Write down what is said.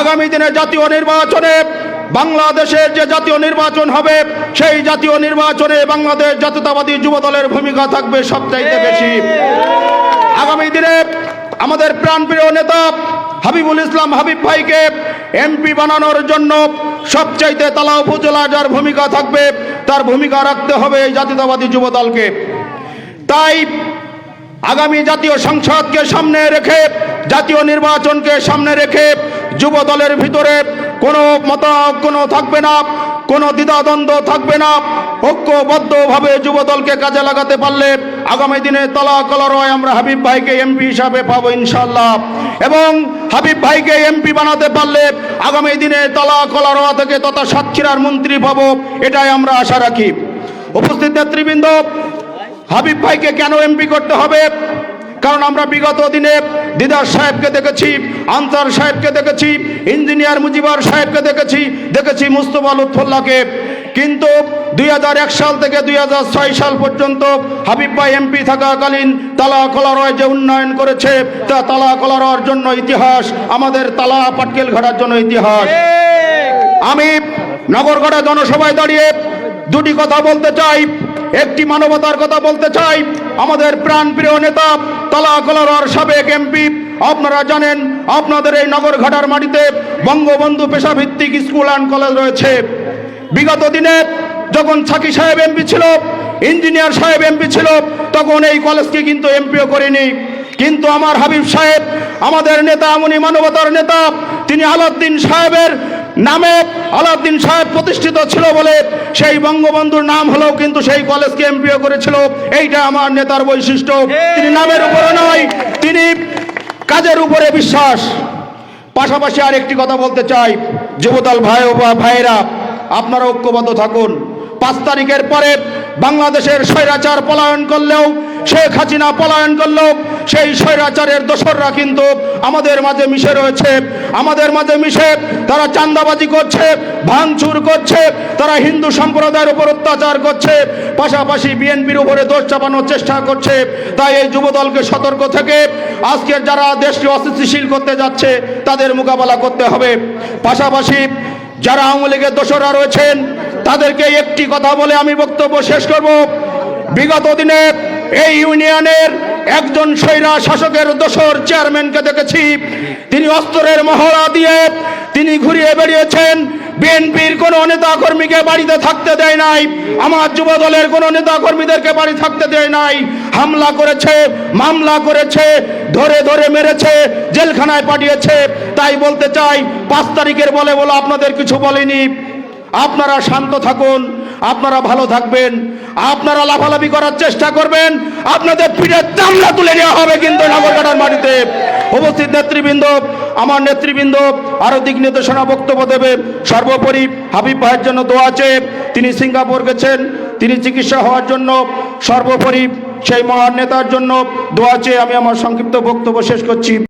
আগামী দিনে জাতীয় নির্বাচনে বাংলাদেশের যে জাতীয় নির্বাচন হবে, সেই জাতীয় নির্বাচনে বাংলাদেশ জাতীয়তাবাদী যুব দলের ভূমিকা থাকবে সবচাইতে বেশি। আগামী দিনে আমাদের প্রাণপ্রিয় নেতা হাবিবুল ইসলাম হাবিব ভাইকে এমপি বানানোর জন্য সবচাইতে তালা উপজেলা যার ভূমিকা থাকবে, তার ভূমিকা রাখতে হবে এই জাতীয়তাবাদী যুব দলকে তাই আগামী জাতীয় সংসদকে সামনে রেখে জাতীয় নির্বাচনকে সামনে রেখে যুব দলের ভিতরে কোনো মত কোনো থাকবে না, কোনো দ্বিধাদ্বন্দ্ব থাকবে না। ঐক্যবদ্ধভাবে যুব দলকে কাজে লাগাতে পারলে আগামী দিনে তলা কলরয় আমরা হাবিব ভাইকে এমপি হিসাবে পাবো ইনশাল্লাহ এবং হাবিব ভাইকে এমপি বানাতে পারলে আগামী দিনে তলা কলরোয়া থেকে তথা সাতক্ষীরার মন্ত্রী পাবো, এটাই আমরা আশা রাখি। উপস্থিত নেতৃবৃন্দ, হাবিব ভাইকে কেন এমপি করতে হবে? কারণ আমরা বিগত দিনে দিদার সাহেবকে দেখেছি আনসার সাহেবকে দেখেছি ইঞ্জিনিয়ার মুজিবার সাহেবকে দেখেছি দেখেছি মুস্তফা লুৎফুল্লাহকে। কিন্তু দুই হাজার এক সাল থেকে দুই হাজার ছয় সাল পর্যন্ত হাবিব ভাই এমপি থাকাকালীন তালা কলারয় যে উন্নয়ন করেছে তা তালা কলারর জন্য ইতিহাস আমাদের তালা পাটকেল ঘাটার জন্য ইতিহাস। আমি নগরগড়া জনসভায় দাঁড়িয়ে দুটি কথা বলতে চাই। একটি মানবতার কথা বলতে চাই। আমাদের প্রাণপ্রিয় নেতা তালা কলার সাবেক এমপি। আপনারা জানেন, আপনাদের এই নগরঘাটার মাটিতে বঙ্গবন্ধু পেশাভিত্তিক স্কুল অ্যান্ড কলেজ রয়েছে। বিগত দিনে যখন ছাকি সাহেব এমপি ছিল, ইঞ্জিনিয়ার সাহেব এমপি ছিল, তখন এই কলেজকে কিন্তু এমপিও করেনি। কিন্তু আমার হাবিব সাহেব, আমাদের নেতা, এমনই মানবতার নেতা, তিনি আলাউদ্দিন সাহেবের নামে আলাউদ্দিন সাহেব প্রতিষ্ঠিত ছিল বলে সেই বঙ্গবন্ধুর নাম হলেও কিন্তু সেই কলেজকে এমপিও করেছিল। এইটা আমার নেতার বৈশিষ্ট্য। তিনি নামের উপরে নয়, তিনি কাজের উপরে বিশ্বাস। পাশাপাশি আর একটি কথা বলতে চাই। যুবদল ভাই ও ভাইয়েরা, আপনারা ঐক্যবদ্ধ থাকুন। পাঁচ তারিখের পরে বাংলাদেশের স্বৈরাচার পলায়ন করলেও, শেখ হাসিনা পলায়ন করলেও, সেই স্বৈরাচারের দোসররা কিন্তু আমাদের মাঝে মিশে রয়েছে। আমাদের মাঝে মিশে তারা চান্দাবাজি করছে, ভাঙচুর করছে, তারা হিন্দু সম্প্রদায়ের উপর অত্যাচার করছে, পাশাপাশি বিএনপির উপরে দোষ চাপানোর চেষ্টা করছে। তাই এই যুবদলকে সতর্ক থেকে আজকের যারা দেশকে অস্থিতিশীল করতে যাচ্ছে, তাদের মোকাবেলা করতে হবে। পাশাপাশি যারা আওয়ামী লীগের দোসরা রয়েছেন, তাদেরকে একটি কথা বলে আমি বক্তব্য শেষ করব। বিগত দিনে এই ইউনিয়নের একজন স্বৈরা শাসকের দোসর চেয়ারম্যানকে দেখেছি। তিনি অস্ত্রের মহড়া দিয়ে তিনি ঘুরিয়ে বেরিয়েছেন বিএনপির কোনো নেতা কর্মীকে বাড়িতে থাকতে দেয় নাই। আমার যুব দলের কোনো নেতা কর্মীদেরকে বাড়ি থাকতে দেয় নাই। হামলা করেছে, মামলা করেছে, ধরে ধরে মেরেছে, জেলখানায় পাঠিয়েছে। তাই বলতে চাই, পাঁচ তারিখের বলে বলে আপনাদের কিছু বলেনি। আপনারা শান্ত থাকুন, আপনারা ভালো থাকবেন। আপনারা লাফালাফি করার চেষ্টা করবেন। আপনাদের পিঠের চামড়া তুলে নেওয়া হবে কিন্তু নগরকাটার মাটিতে। উপস্থিত নেতৃবৃন্দ, আমার নেতৃবৃন্দ, আরও দিক নির্দেশনা বক্তব্য দেবে। সর্বোপরি হাবিব ভাইয়ের জন্য দোয়া আছে তিনি সিঙ্গাপুর গেছেন, তিনি চিকিৎসা হওয়ার জন্য। সর্বোপরি সেই মহান নেতার জন্য দোয়া চেয়ে আমি আমার সংক্ষিপ্ত বক্তব্য শেষ করছি।